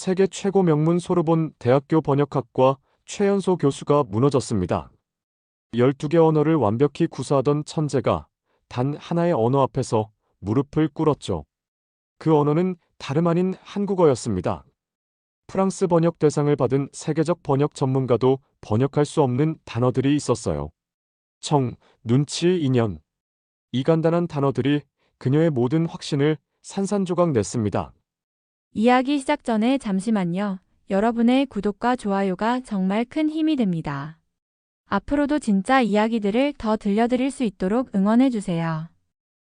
세계 최고 명문 소르본 대학교 번역학과 최연소 교수가 무너졌습니다. 12개 언어를 완벽히 구사하던 천재가 단 하나의 언어 앞에서 무릎을 꿇었죠. 그 언어는 다름 아닌 한국어였습니다. 프랑스 번역 대상을 받은 세계적 번역 전문가도 번역할 수 없는 단어들이 있었어요. 청, 눈치, 인연. 이 간단한 단어들이 그녀의 모든 확신을 산산조각 냈습니다. 이야기 시작 전에 잠시만요. 여러분의 구독과 좋아요가 정말 큰 힘이 됩니다. 앞으로도 진짜 이야기들을 더 들려드릴 수 있도록 응원해주세요.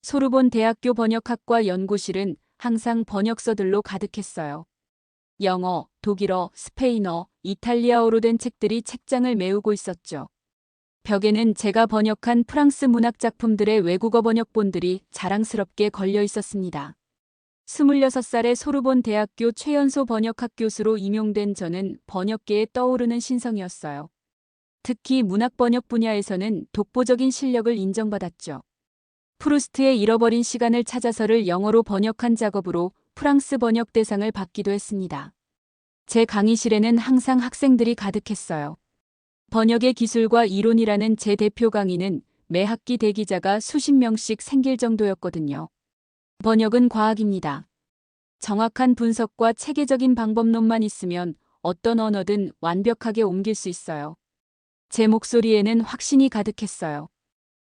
소르본 대학교 번역학과 연구실은 항상 번역서들로 가득했어요. 영어, 독일어, 스페인어, 이탈리아어로 된 책들이 책장을 메우고 있었죠. 벽에는 제가 번역한 프랑스 문학 작품들의 외국어 번역본들이 자랑스럽게 걸려 있었습니다. 26살의 소르본 대학교 최연소 번역학 교수로 임용된 저는 번역계에 떠오르는 신성이었어요. 특히 문학 번역 분야에서는 독보적인 실력을 인정받았죠. 프루스트의 잃어버린 시간을 찾아서를 영어로 번역한 작업으로 프랑스 번역 대상을 받기도 했습니다. 제 강의실에는 항상 학생들이 가득했어요. 번역의 기술과 이론이라는 제 대표 강의는 매 학기 대기자가 수십 명씩 생길 정도였거든요. 번역은 과학입니다. 정확한 분석과 체계적인 방법론만 있으면 어떤 언어든 완벽하게 옮길 수 있어요. 제 목소리에는 확신이 가득했어요.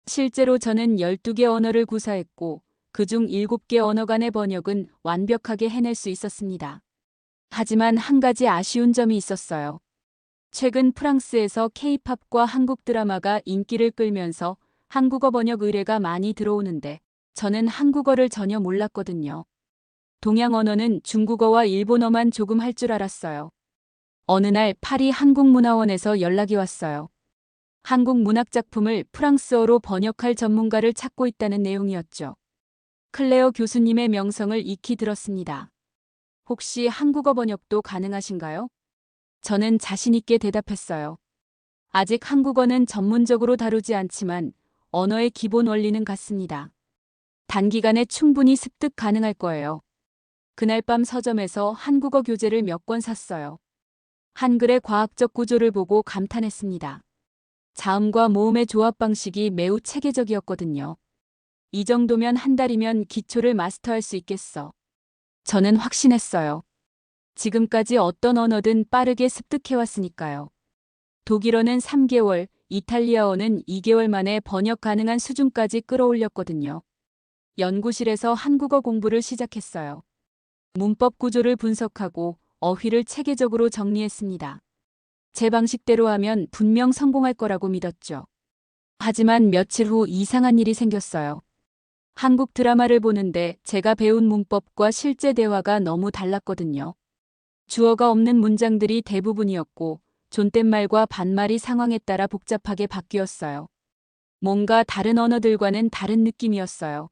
실제로 저는 12개 언어를 구사했고 그중 7개 언어 간의 번역은 완벽하게 해낼 수 있었습니다. 하지만 한 가지 아쉬운 점이 있었어요. 최근 프랑스에서 케이팝과 한국 드라마가 인기를 끌면서 한국어 번역 의뢰가 많이 들어오는데 저는 한국어를 전혀 몰랐거든요. 동양 언어는 중국어와 일본어만 조금 할 줄 알았어요. 어느 날 파리 한국문화원에서 연락이 왔어요. 한국 문학 작품을 프랑스어로 번역할 전문가를 찾고 있다는 내용이었죠. 클레어 교수님의 명성을 익히 들었습니다. 혹시 한국어 번역도 가능하신가요? 저는 자신있게 대답했어요. 아직 한국어는 전문적으로 다루지 않지만 언어의 기본 원리는 같습니다. 단기간에 충분히 습득 가능할 거예요. 그날 밤 서점에서 한국어 교재를 몇 권 샀어요. 한글의 과학적 구조를 보고 감탄했습니다. 자음과 모음의 조합 방식이 매우 체계적이었거든요. 이 정도면 한 달이면 기초를 마스터할 수 있겠어. 저는 확신했어요. 지금까지 어떤 언어든 빠르게 습득해왔으니까요. 독일어는 3개월, 이탈리아어는 2개월 만에 번역 가능한 수준까지 끌어올렸거든요. 연구실에서 한국어 공부를 시작했어요. 문법 구조를 분석하고 어휘를 체계적으로 정리했습니다. 제 방식대로 하면 분명 성공할 거라고 믿었죠. 하지만 며칠 후 이상한 일이 생겼어요. 한국 드라마를 보는데 제가 배운 문법과 실제 대화가 너무 달랐거든요. 주어가 없는 문장들이 대부분이었고 존댓말과 반말이 상황에 따라 복잡하게 바뀌었어요. 뭔가 다른 언어들과는 다른 느낌이었어요.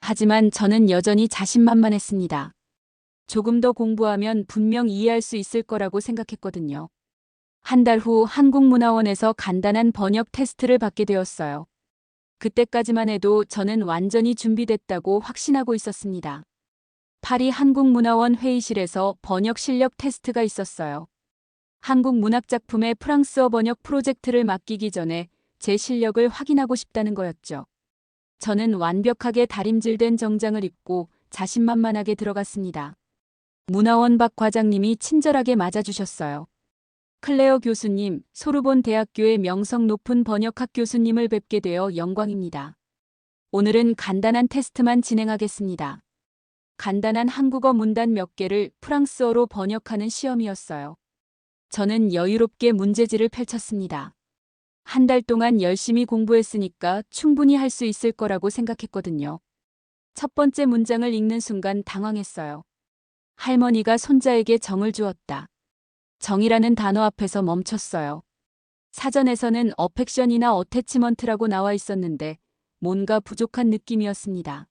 하지만 저는 여전히 자신만만했습니다. 조금 더 공부하면 분명 이해할 수 있을 거라고 생각했거든요. 한 달 후 한국문화원에서 간단한 번역 테스트를 받게 되었어요. 그때까지만 해도 저는 완전히 준비됐다고 확신하고 있었습니다. 파리 한국문화원 회의실에서 번역 실력 테스트가 있었어요. 한국 문학작품의 프랑스어 번역 프로젝트를 맡기기 전에 제 실력을 확인하고 싶다는 거였죠. 저는 완벽하게 다림질된 정장을 입고 자신만만하게 들어갔습니다. 문화원 박 과장님이 친절하게 맞아주셨어요. 클레어 교수님, 소르본 대학교의 명성 높은 번역학 교수님을 뵙게 되어 영광입니다. 오늘은 간단한 테스트만 진행하겠습니다. 간단한 한국어 문단 몇 개를 프랑스어로 번역하는 시험이었어요. 저는 여유롭게 문제지를 펼쳤습니다. 한 달 동안 열심히 공부했으니까 충분히 할 수 있을 거라고 생각했거든요. 첫 번째 문장을 읽는 순간 당황했어요. 할머니가 손자에게 정을 주었다. 정이라는 단어 앞에서 멈췄어요. 사전에서는 어펙션이나 어태치먼트라고 나와 있었는데 뭔가 부족한 느낌이었습니다.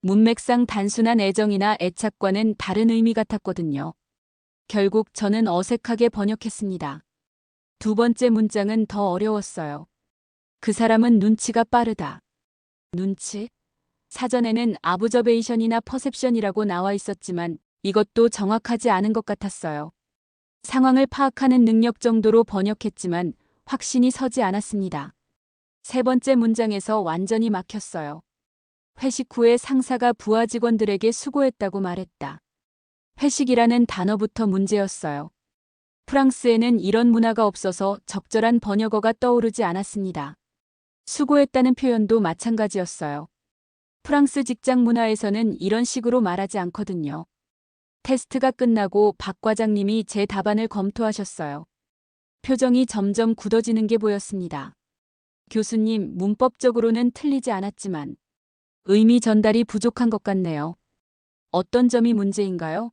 문맥상 단순한 애정이나 애착과는 다른 의미 같았거든요. 결국 저는 어색하게 번역했습니다. 두 번째 문장은 더 어려웠어요. 그 사람은 눈치가 빠르다. 눈치? 사전에는 아브저베이션이나 퍼셉션이라고 나와 있었지만 이것도 정확하지 않은 것 같았어요. 상황을 파악하는 능력 정도로 번역했지만 확신이 서지 않았습니다. 세 번째 문장에서 완전히 막혔어요. 회식 후에 상사가 부하 직원들에게 수고했다고 말했다. 회식이라는 단어부터 문제였어요. 프랑스에는 이런 문화가 없어서 적절한 번역어가 떠오르지 않았습니다. 수고했다는 표현도 마찬가지였어요. 프랑스 직장 문화에서는 이런 식으로 말하지 않거든요. 테스트가 끝나고 박 과장님이 제 답안을 검토하셨어요. 표정이 점점 굳어지는 게 보였습니다. 교수님, 문법적으로는 틀리지 않았지만 의미 전달이 부족한 것 같네요. 어떤 점이 문제인가요?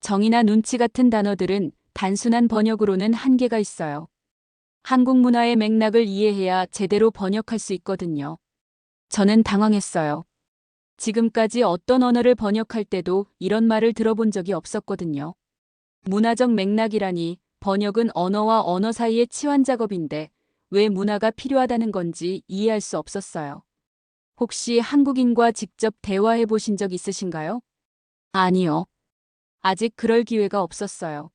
정의나 눈치 같은 단어들은 단순한 번역으로는 한계가 있어요. 한국 문화의 맥락을 이해해야 제대로 번역할 수 있거든요. 저는 당황했어요. 지금까지 어떤 언어를 번역할 때도 이런 말을 들어본 적이 없었거든요. 문화적 맥락이라니 번역은 언어와 언어 사이의 치환 작업인데 왜 문화가 필요하다는 건지 이해할 수 없었어요. 혹시 한국인과 직접 대화해 보신 적 있으신가요? 아니요. 아직 그럴 기회가 없었어요.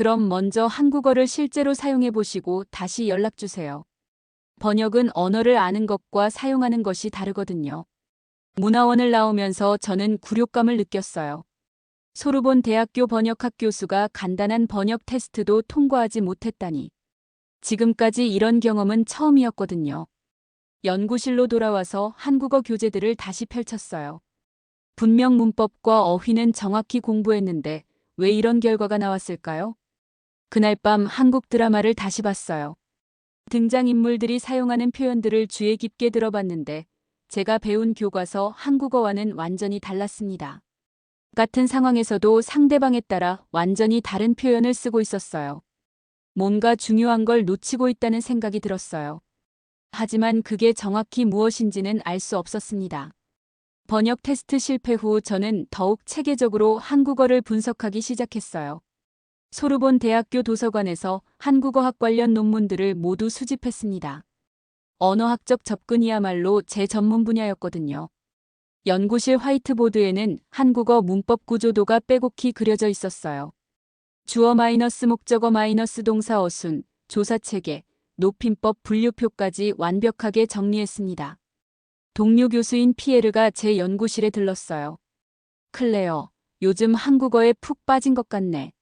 그럼 먼저 한국어를 실제로 사용해 보시고 다시 연락 주세요. 번역은 언어를 아는 것과 사용하는 것이 다르거든요. 문화원을 나오면서 저는 굴욕감을 느꼈어요. 소르본 대학교 번역학 교수가 간단한 번역 테스트도 통과하지 못했다니. 지금까지 이런 경험은 처음이었거든요. 연구실로 돌아와서 한국어 교재들을 다시 펼쳤어요. 분명 문법과 어휘는 정확히 공부했는데 왜 이런 결과가 나왔을까요? 그날 밤 한국 드라마를 다시 봤어요. 등장인물들이 사용하는 표현들을 주의 깊게 들어봤는데 제가 배운 교과서 한국어와는 완전히 달랐습니다. 같은 상황에서도 상대방에 따라 완전히 다른 표현을 쓰고 있었어요. 뭔가 중요한 걸 놓치고 있다는 생각이 들었어요. 하지만 그게 정확히 무엇인지는 알 수 없었습니다. 번역 테스트 실패 후 저는 더욱 체계적으로 한국어를 분석하기 시작했어요. 소르본 대학교 도서관에서 한국어학 관련 논문들을 모두 수집했습니다. 언어학적 접근이야말로 제 전문 분야였거든요. 연구실 화이트보드에는 한국어 문법 구조도가 빼곡히 그려져 있었어요. 주어 마이너스 목적어 마이너스 동사 어순, 조사체계, 높임법 분류표까지 완벽하게 정리했습니다. 동료 교수인 피에르가 제 연구실에 들렀어요. 클레어, 요즘 한국어에 푹 빠진 것 같네.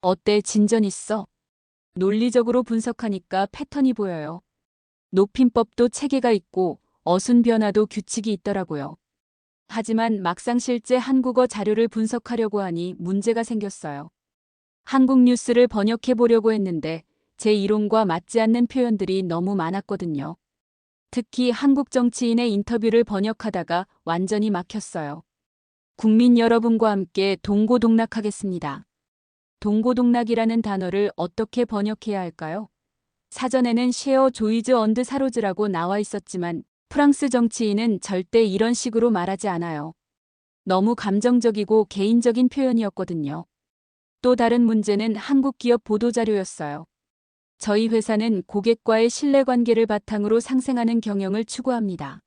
어때 진전 있어? 논리적으로 분석하니까 패턴이 보여요. 높임법도 체계가 있고 어순 변화도 규칙이 있더라고요. 하지만 막상 실제 한국어 자료를 분석하려고 하니 문제가 생겼어요. 한국 뉴스를 번역해 보려고 했는데 제 이론과 맞지 않는 표현들이 너무 많았거든요. 특히 한국 정치인의 인터뷰를 번역하다가 완전히 막혔어요. 국민 여러분과 함께 동고동락하겠습니다. 동고동락이라는 단어를 어떻게 번역해야 할까요? 사전에는 쉐어 조이즈 언드 사로즈라고 나와 있었지만 프랑스 정치인은 절대 이런 식으로 말하지 않아요. 너무 감정적이고 개인적인 표현이었거든요. 또 다른 문제는 한국 기업 보도자료였어요. 저희 회사는 고객과의 신뢰관계를 바탕으로 상생하는 경영을 추구합니다.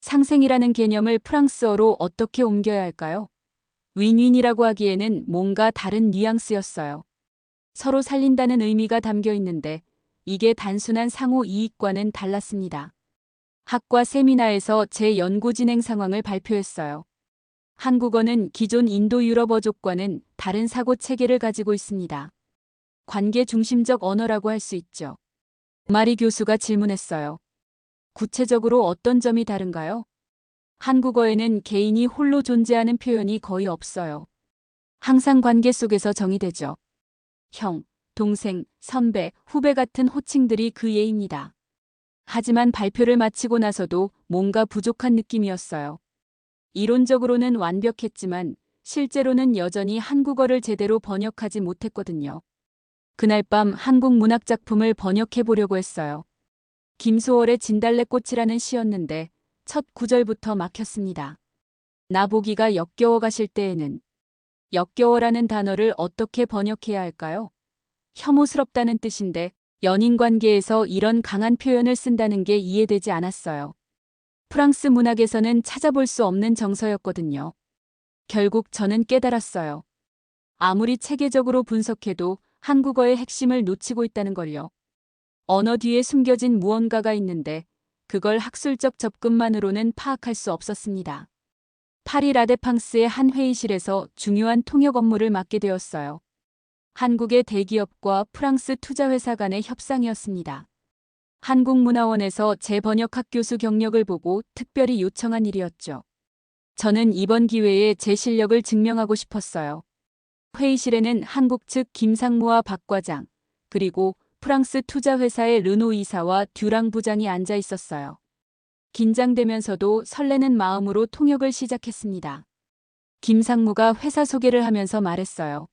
상생이라는 개념을 프랑스어로 어떻게 옮겨야 할까요? 윈윈이라고 하기에는 뭔가 다른 뉘앙스였어요. 서로 살린다는 의미가 담겨 있는데 이게 단순한 상호 이익과는 달랐습니다. 학과 세미나에서 제 연구 진행 상황을 발표했어요. 한국어는 기존 인도 유럽 어족과는 다른 사고 체계를 가지고 있습니다. 관계 중심적 언어라고 할 수 있죠. 마리 교수가 질문했어요. 구체적으로 어떤 점이 다른가요? 한국어에는 개인이 홀로 존재하는 표현이 거의 없어요. 항상 관계 속에서 정의되죠. 형, 동생, 선배, 후배 같은 호칭들이 그 예입니다. 하지만 발표를 마치고 나서도 뭔가 부족한 느낌이었어요. 이론적으로는 완벽했지만 실제로는 여전히 한국어를 제대로 번역하지 못했거든요. 그날 밤 한국 문학 작품을 번역해 보려고 했어요. 김소월의 진달래꽃이라는 시였는데 첫 구절부터 막혔습니다. 나보기가 역겨워 가실 때에는 역겨워라는 단어를 어떻게 번역해야 할까요? 혐오스럽다는 뜻인데 연인 관계에서 이런 강한 표현을 쓴다는 게 이해되지 않았어요. 프랑스 문학에서는 찾아볼 수 없는 정서였거든요. 결국 저는 깨달았어요. 아무리 체계적으로 분석해도 한국어의 핵심을 놓치고 있다는 걸요. 언어 뒤에 숨겨진 무언가가 있는데 그걸 학술적 접근만으로는 파악할 수 없었습니다. 파리 라데팡스의 한 회의실에서 중요한 통역 업무를 맡게 되었어요. 한국의 대기업과 프랑스 투자회사 간의 협상이었습니다. 한국문화원에서 재번역학 교수 경력을 보고 특별히 요청한 일이었죠. 저는 이번 기회에 제 실력을 증명하고 싶었어요. 회의실에는 한국 측 김상무와 박 과장, 그리고 프랑스 투자회사의 르노 이사와 듀랑 부장이 앉아 있었어요. 긴장되면서도 설레는 마음으로 통역을 시작했습니다. 김상무가 회사 소개를 하면서 말했어요.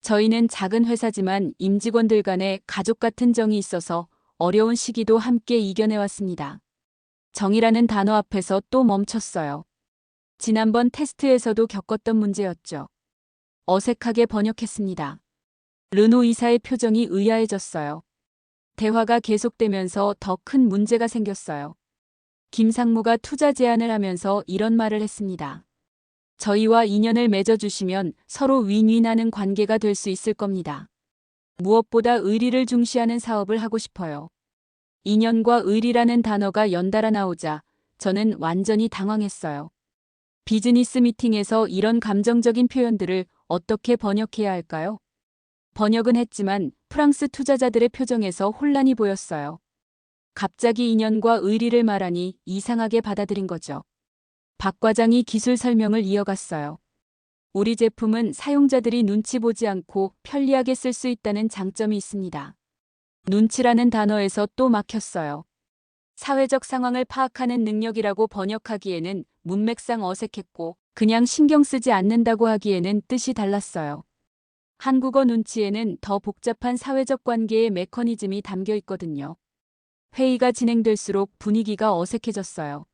저희는 작은 회사지만 임직원들 간에 가족 같은 정이 있어서 어려운 시기도 함께 이겨내왔습니다. 정이라는 단어 앞에서 또 멈췄어요. 지난번 테스트에서도 겪었던 문제였죠. 어색하게 번역했습니다. 르노 이사의 표정이 의아해졌어요. 대화가 계속되면서 더 큰 문제가 생겼어요. 김상무가 투자 제안을 하면서 이런 말을 했습니다. 저희와 인연을 맺어주시면 서로 윈윈하는 관계가 될 수 있을 겁니다. 무엇보다 의리를 중시하는 사업을 하고 싶어요. 인연과 의리라는 단어가 연달아 나오자 저는 완전히 당황했어요. 비즈니스 미팅에서 이런 감정적인 표현들을 어떻게 번역해야 할까요? 번역은 했지만 프랑스 투자자들의 표정에서 혼란이 보였어요. 갑자기 인연과 의리를 말하니 이상하게 받아들인 거죠. 박 과장이 기술 설명을 이어갔어요. 우리 제품은 사용자들이 눈치 보지 않고 편리하게 쓸 수 있다는 장점이 있습니다. 눈치라는 단어에서 또 막혔어요. 사회적 상황을 파악하는 능력이라고 번역하기에는 문맥상 어색했고 그냥 신경 쓰지 않는다고 하기에는 뜻이 달랐어요. 한국어 눈치에는 더 복잡한 사회적 관계의 메커니즘이 담겨 있거든요. 회의가 진행될수록 분위기가 어색해졌어요.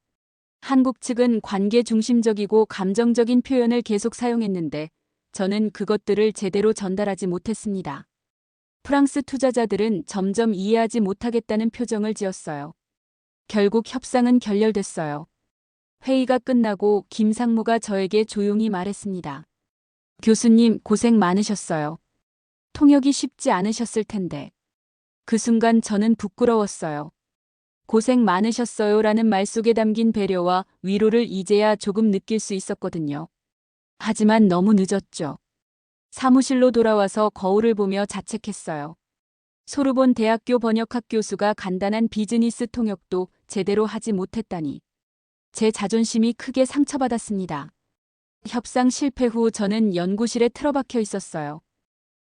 한국 측은 관계 중심적이고 감정적인 표현을 계속 사용했는데 저는 그것들을 제대로 전달하지 못했습니다. 프랑스 투자자들은 점점 이해하지 못하겠다는 표정을 지었어요. 결국 협상은 결렬됐어요. 회의가 끝나고 김상무가 저에게 조용히 말했습니다. 교수님 고생 많으셨어요. 통역이 쉽지 않으셨을 텐데. 그 순간 저는 부끄러웠어요. 고생 많으셨어요 라는 말 속에 담긴 배려와 위로를 이제야 조금 느낄 수 있었거든요. 하지만 너무 늦었죠. 사무실로 돌아와서 거울을 보며 자책했어요. 소르본 대학교 번역학 교수가 간단한 비즈니스 통역도 제대로 하지 못했다니. 제 자존심이 크게 상처받았습니다. 협상 실패 후 저는 연구실에 틀어박혀 있었어요.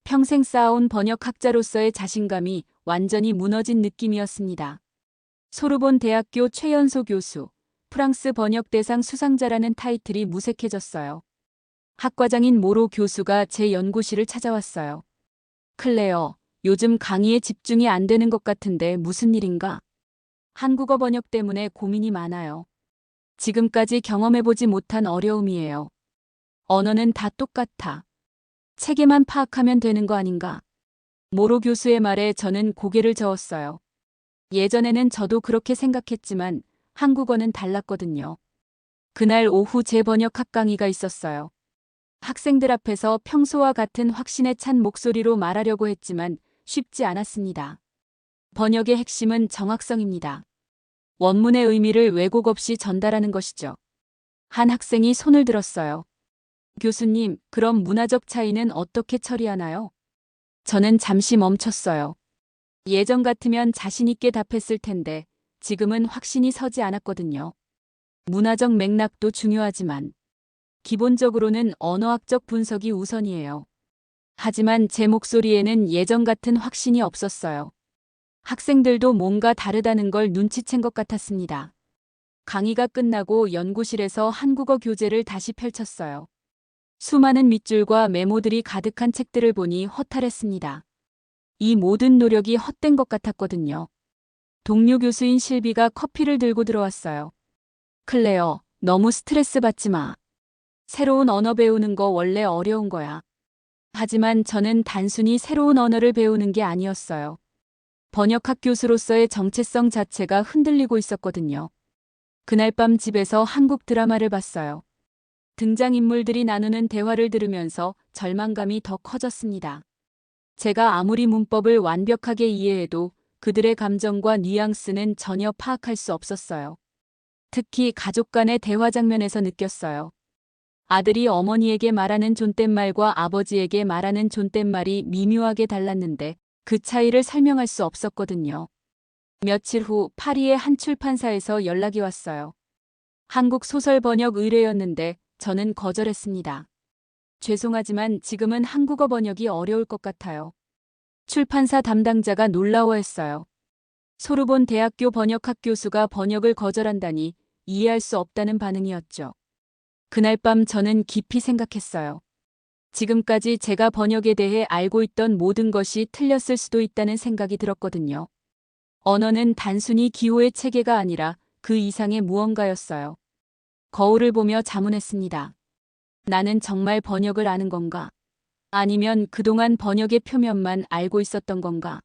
평생 쌓아온 번역학자로서의 자신감이 완전히 무너진 느낌이었습니다. 소르본 대학교 최연소 교수, 프랑스 번역대상 수상자라는 타이틀이 무색해졌어요. 학과장인 모로 교수가 제 연구실을 찾아왔어요. 클레어, 요즘 강의에 집중이 안 되는 것 같은데 무슨 일인가? 한국어 번역 때문에 고민이 많아요. 지금까지 경험해보지 못한 어려움이에요. 언어는 다 똑같아. 체계만 파악하면 되는 거 아닌가? 모로 교수의 말에 저는 고개를 저었어요. 예전에는 저도 그렇게 생각했지만 한국어는 달랐거든요. 그날 오후 재번역학 강의가 있었어요. 학생들 앞에서 평소와 같은 확신에 찬 목소리로 말하려고 했지만 쉽지 않았습니다. 번역의 핵심은 정확성입니다. 원문의 의미를 왜곡 없이 전달하는 것이죠. 한 학생이 손을 들었어요. 교수님, 그럼 문화적 차이는 어떻게 처리하나요? 저는 잠시 멈췄어요. 예전 같으면 자신있게 답했을 텐데 지금은 확신이 서지 않았거든요. 문화적 맥락도 중요하지만 기본적으로는 언어학적 분석이 우선이에요. 하지만 제 목소리에는 예전 같은 확신이 없었어요. 학생들도 뭔가 다르다는 걸 눈치챈 것 같았습니다. 강의가 끝나고 연구실에서 한국어 교재를 다시 펼쳤어요. 수많은 밑줄과 메모들이 가득한 책들을 보니 허탈했습니다. 이 모든 노력이 헛된 것 같았거든요. 동료 교수인 실비가 커피를 들고 들어왔어요. 클레어, 너무 스트레스 받지 마. 새로운 언어 배우는 거 원래 어려운 거야. 하지만 저는 단순히 새로운 언어를 배우는 게 아니었어요. 번역학 교수로서의 정체성 자체가 흔들리고 있었거든요. 그날 밤 집에서 한국 드라마를 봤어요. 등장인물들이 나누는 대화를 들으면서 절망감이 더 커졌습니다. 제가 아무리 문법을 완벽하게 이해해도 그들의 감정과 뉘앙스는 전혀 파악할 수 없었어요. 특히 가족 간의 대화 장면에서 느꼈어요. 아들이 어머니에게 말하는 존댓말과 아버지에게 말하는 존댓말이 미묘하게 달랐는데 그 차이를 설명할 수 없었거든요. 며칠 후 파리의 한 출판사에서 연락이 왔어요. 한국 소설 번역 의뢰였는데 저는 거절했습니다. 죄송하지만 지금은 한국어 번역이 어려울 것 같아요. 출판사 담당자가 놀라워했어요. 소르본 대학교 번역학 교수가 번역을 거절한다니 이해할 수 없다는 반응이었죠. 그날 밤 저는 깊이 생각했어요. 지금까지 제가 번역에 대해 알고 있던 모든 것이 틀렸을 수도 있다는 생각이 들었거든요. 언어는 단순히 기호의 체계가 아니라 그 이상의 무언가였어요. 거울을 보며 자문했습니다. 나는 정말 번역을 아는 건가? 아니면 그동안 번역의 표면만 알고 있었던 건가?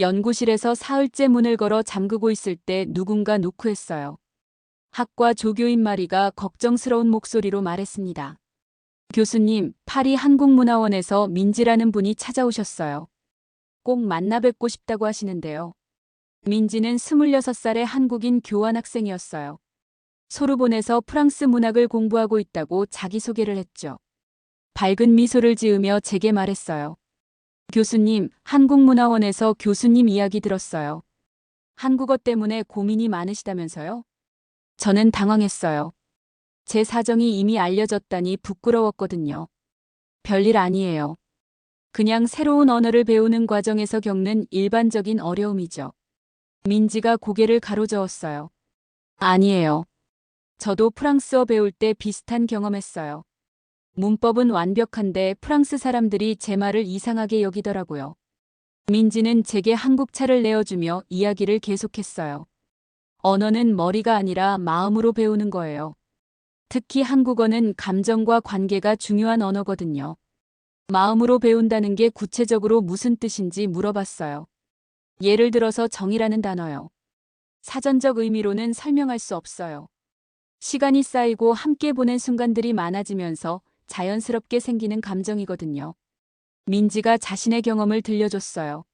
연구실에서 사흘째 문을 걸어 잠그고 있을 때 누군가 노크했어요. 학과 조교인 마리가 걱정스러운 목소리로 말했습니다. 교수님, 파리 한국문화원에서 민지라는 분이 찾아오셨어요. 꼭 만나 뵙고 싶다고 하시는데요. 민지는 26살의 한국인 교환학생이었어요. 소르본에서 프랑스 문학을 공부하고 있다고 자기소개를 했죠. 밝은 미소를 지으며 제게 말했어요. 교수님, 한국문화원에서 교수님 이야기 들었어요. 한국어 때문에 고민이 많으시다면서요? 저는 당황했어요. 제 사정이 이미 알려졌다니 부끄러웠거든요. 별일 아니에요. 그냥 새로운 언어를 배우는 과정에서 겪는 일반적인 어려움이죠. 민지가 고개를 가로저었어요. 아니에요. 저도 프랑스어 배울 때 비슷한 경험했어요. 문법은 완벽한데 프랑스 사람들이 제 말을 이상하게 여기더라고요. 민지는 제게 한국차를 내어주며 이야기를 계속했어요. 언어는 머리가 아니라 마음으로 배우는 거예요. 특히 한국어는 감정과 관계가 중요한 언어거든요. 마음으로 배운다는 게 구체적으로 무슨 뜻인지 물어봤어요. 예를 들어서 정이라는 단어요. 사전적 의미로는 설명할 수 없어요. 시간이 쌓이고 함께 보낸 순간들이 많아지면서 자연스럽게 생기는 감정이거든요. 민지가 자신의 경험을 들려줬어요.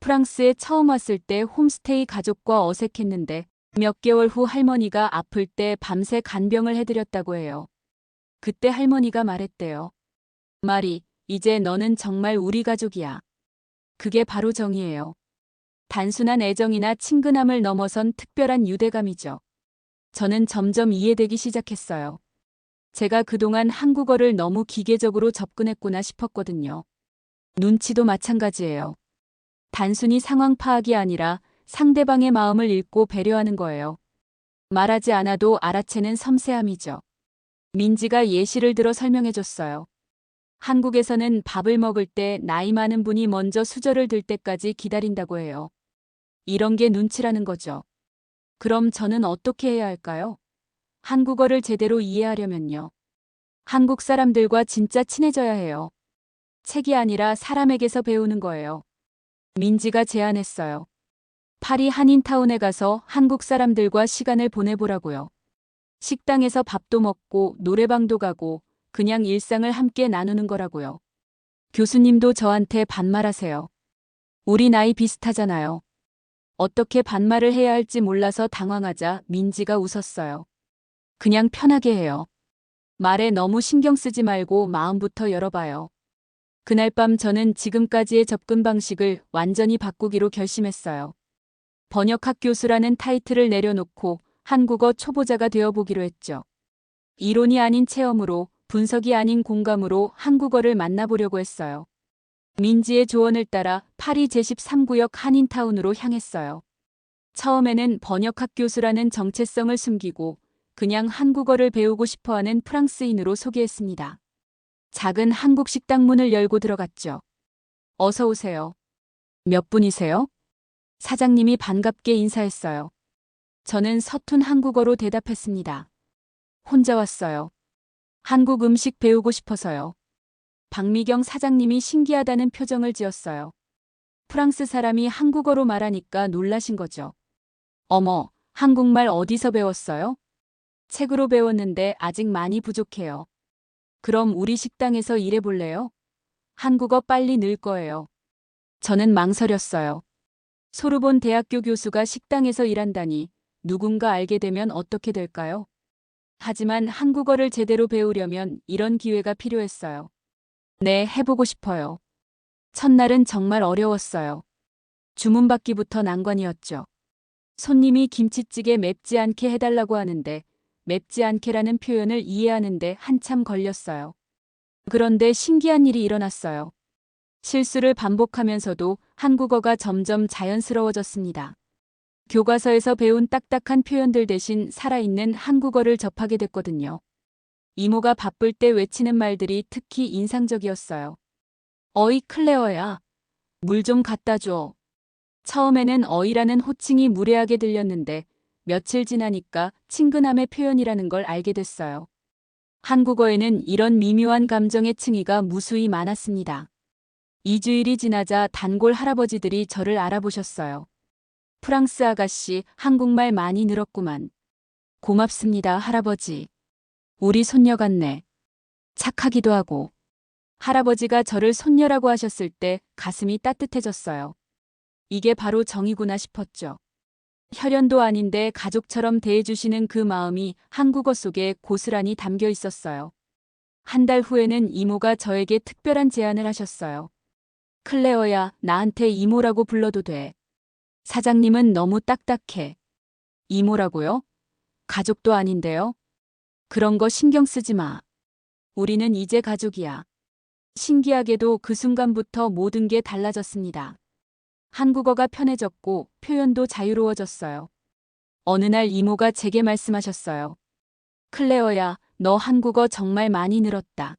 프랑스에 처음 왔을 때 홈스테이 가족과 어색했는데 몇 개월 후 할머니가 아플 때 밤새 간병을 해드렸다고 해요. 그때 할머니가 말했대요. 마리, 이제 너는 정말 우리 가족이야. 그게 바로 정이에요. 단순한 애정이나 친근함을 넘어선 특별한 유대감이죠. 저는 점점 이해되기 시작했어요. 제가 그동안 한국어를 너무 기계적으로 접근했구나 싶었거든요. 눈치도 마찬가지예요. 단순히 상황 파악이 아니라 상대방의 마음을 읽고 배려하는 거예요. 말하지 않아도 알아채는 섬세함이죠. 민지가 예시를 들어 설명해 줬어요. 한국에서는 밥을 먹을 때 나이 많은 분이 먼저 수저를 들 때까지 기다린다고 해요. 이런 게 눈치라는 거죠. 그럼 저는 어떻게 해야 할까요? 한국어를 제대로 이해하려면요. 한국 사람들과 진짜 친해져야 해요. 책이 아니라 사람에게서 배우는 거예요. 민지가 제안했어요. 파리 한인타운에 가서 한국 사람들과 시간을 보내보라고요. 식당에서 밥도 먹고 노래방도 가고 그냥 일상을 함께 나누는 거라고요. 교수님도 저한테 반말하세요. 우리 나이 비슷하잖아요. 어떻게 반말을 해야 할지 몰라서 당황하자 민지가 웃었어요. 그냥 편하게 해요. 말에 너무 신경 쓰지 말고 마음부터 열어봐요. 그날 밤 저는 지금까지의 접근 방식을 완전히 바꾸기로 결심했어요. 번역학 교수라는 타이틀을 내려놓고 한국어 초보자가 되어보기로 했죠. 이론이 아닌 체험으로 분석이 아닌 공감으로 한국어를 만나보려고 했어요. 민지의 조언을 따라 파리 제13구역 한인타운으로 향했어요. 처음에는 번역학 교수라는 정체성을 숨기고 그냥 한국어를 배우고 싶어 하는 프랑스인으로 소개했습니다. 작은 한국 식당 문을 열고 들어갔죠. 어서 오세요. 몇 분이세요? 사장님이 반갑게 인사했어요. 저는 서툰 한국어로 대답했습니다. 혼자 왔어요. 한국 음식 배우고 싶어서요. 박미경 사장님이 신기하다는 표정을 지었어요. 프랑스 사람이 한국어로 말하니까 놀라신 거죠. 어머, 한국말 어디서 배웠어요? 책으로 배웠는데 아직 많이 부족해요. 그럼 우리 식당에서 일해볼래요? 한국어 빨리 늘 거예요. 저는 망설였어요. 소르본 대학교 교수가 식당에서 일한다니 누군가 알게 되면 어떻게 될까요? 하지만 한국어를 제대로 배우려면 이런 기회가 필요했어요. 네, 해보고 싶어요. 첫날은 정말 어려웠어요. 주문받기부터 난관이었죠. 손님이 김치찌개 맵지 않게 해달라고 하는데 맵지 않게라는 표현을 이해하는데 한참 걸렸어요. 그런데 신기한 일이 일어났어요. 실수를 반복하면서도 한국어가 점점 자연스러워졌습니다. 교과서에서 배운 딱딱한 표현들 대신 살아있는 한국어를 접하게 됐거든요. 이모가 바쁠 때 외치는 말들이 특히 인상적이었어요. 어이 클레어야. 물 좀 갖다 줘. 처음에는 어이라는 호칭이 무례하게 들렸는데 며칠 지나니까 친근함의 표현이라는 걸 알게 됐어요. 한국어에는 이런 미묘한 감정의 층위가 무수히 많았습니다. 2주일이 지나자 단골 할아버지들이 저를 알아보셨어요. 프랑스 아가씨, 한국말 많이 늘었구만. 고맙습니다, 할아버지. 우리 손녀 같네. 착하기도 하고. 할아버지가 저를 손녀라고 하셨을 때 가슴이 따뜻해졌어요. 이게 바로 정이구나 싶었죠. 혈연도 아닌데 가족처럼 대해주시는 그 마음이 한국어 속에 고스란히 담겨 있었어요. 한 달 후에는 이모가 저에게 특별한 제안을 하셨어요. 클레어야, 나한테 이모라고 불러도 돼. 사장님은 너무 딱딱해. 이모라고요? 가족도 아닌데요? 그런 거 신경 쓰지 마. 우리는 이제 가족이야. 신기하게도 그 순간부터 모든 게 달라졌습니다. 한국어가 편해졌고 표현도 자유로워졌어요. 어느 날 이모가 제게 말씀하셨어요. 클레어야, 너 한국어 정말 많이 늘었다.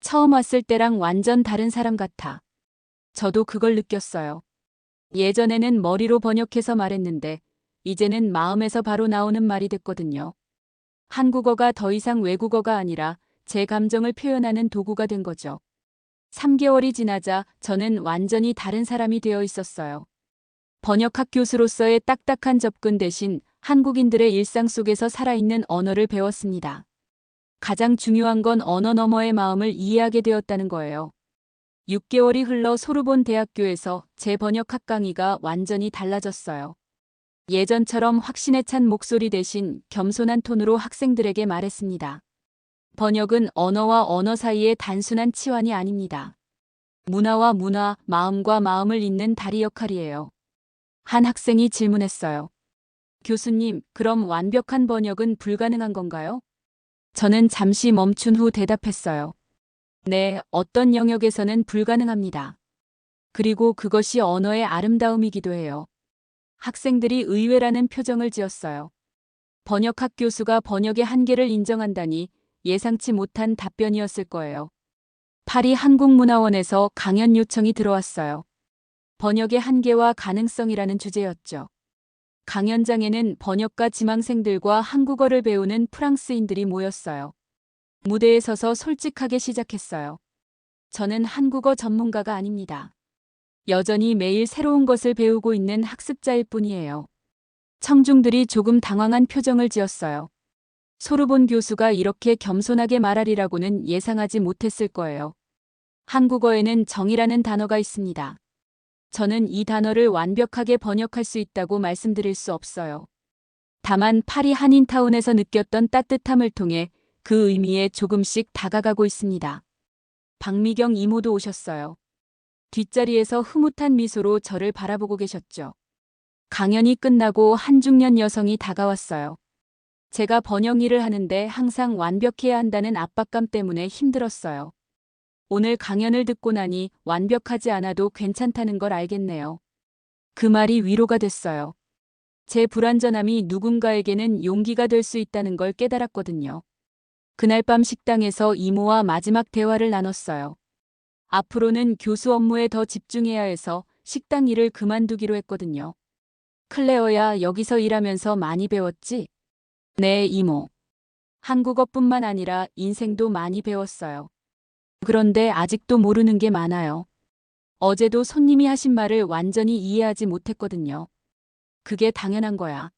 처음 왔을 때랑 완전 다른 사람 같아. 저도 그걸 느꼈어요. 예전에는 머리로 번역해서 말했는데, 이제는 마음에서 바로 나오는 말이 됐거든요. 한국어가 더 이상 외국어가 아니라 제 감정을 표현하는 도구가 된 거죠. 3개월이 지나자 저는 완전히 다른 사람이 되어 있었어요. 번역학 교수로서의 딱딱한 접근 대신 한국인들의 일상 속에서 살아있는 언어를 배웠습니다. 가장 중요한 건 언어 너머의 마음을 이해하게 되었다는 거예요. 6개월이 흘러 소르본 대학교에서 제 번역학 강의가 완전히 달라졌어요. 예전처럼 확신에 찬 목소리 대신 겸손한 톤으로 학생들에게 말했습니다. 번역은 언어와 언어 사이의 단순한 치환이 아닙니다. 문화와 문화, 마음과 마음을 잇는 다리 역할이에요. 한 학생이 질문했어요. 교수님, 그럼 완벽한 번역은 불가능한 건가요? 저는 잠시 멈춘 후 대답했어요. 네, 어떤 영역에서는 불가능합니다. 그리고 그것이 언어의 아름다움이기도 해요. 학생들이 의외라는 표정을 지었어요. 번역학 교수가 번역의 한계를 인정한다니 예상치 못한 답변이었을 거예요. 파리 한국문화원에서 강연 요청이 들어왔어요. 번역의 한계와 가능성이라는 주제였죠. 강연장에는 번역가 지망생들과 한국어를 배우는 프랑스인들이 모였어요. 무대에 서서 솔직하게 시작했어요. 저는 한국어 전문가가 아닙니다. 여전히 매일 새로운 것을 배우고 있는 학습자일 뿐이에요. 청중들이 조금 당황한 표정을 지었어요. 소르본 교수가 이렇게 겸손하게 말하리라고는 예상하지 못했을 거예요. 한국어에는 정이라는 단어가 있습니다. 저는 이 단어를 완벽하게 번역할 수 있다고 말씀드릴 수 없어요. 다만 파리 한인타운에서 느꼈던 따뜻함을 통해 그 의미에 조금씩 다가가고 있습니다. 박미경 이모도 오셨어요. 뒷자리에서 흐뭇한 미소로 저를 바라보고 계셨죠. 강연이 끝나고 한 중년 여성이 다가왔어요. 제가 번역 일을 하는데 항상 완벽해야 한다는 압박감 때문에 힘들었어요. 오늘 강연을 듣고 나니 완벽하지 않아도 괜찮다는 걸 알겠네요. 그 말이 위로가 됐어요. 제 불완전함이 누군가에게는 용기가 될 수 있다는 걸 깨달았거든요. 그날 밤 식당에서 이모와 마지막 대화를 나눴어요. 앞으로는 교수 업무에 더 집중해야 해서 식당 일을 그만두기로 했거든요. 클레어야 여기서 일하면서 많이 배웠지? 네, 이모. 한국어뿐만 아니라 인생도 많이 배웠어요. 그런데 아직도 모르는 게 많아요. 어제도 손님이 하신 말을 완전히 이해하지 못했거든요. 그게 당연한 거야.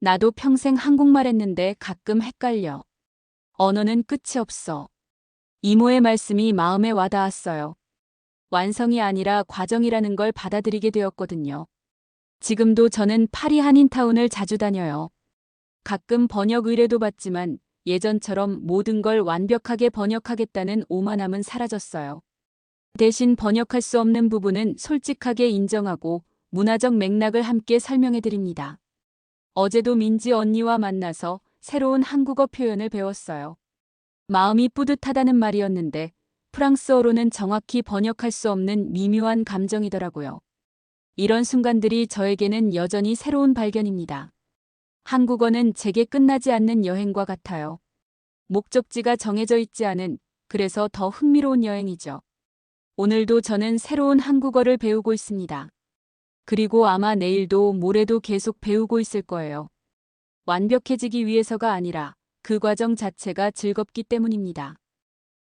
나도 평생 한국말 했는데 가끔 헷갈려. 언어는 끝이 없어. 이모의 말씀이 마음에 와닿았어요. 완성이 아니라 과정이라는 걸 받아들이게 되었거든요. 지금도 저는 파리 한인타운을 자주 다녀요. 가끔 번역 의뢰도 받지만 예전처럼 모든 걸 완벽하게 번역하겠다는 오만함은 사라졌어요. 대신 번역할 수 없는 부분은 솔직하게 인정하고 문화적 맥락을 함께 설명해 드립니다. 어제도 민지 언니와 만나서 새로운 한국어 표현을 배웠어요. 마음이 뿌듯하다는 말이었는데 프랑스어로는 정확히 번역할 수 없는 미묘한 감정이더라고요. 이런 순간들이 저에게는 여전히 새로운 발견입니다. 한국어는 제게 끝나지 않는 여행과 같아요. 목적지가 정해져 있지 않은 그래서 더 흥미로운 여행이죠. 오늘도 저는 새로운 한국어를 배우고 있습니다. 그리고 아마 내일도 모레도 계속 배우고 있을 거예요. 완벽해지기 위해서가 아니라 그 과정 자체가 즐겁기 때문입니다.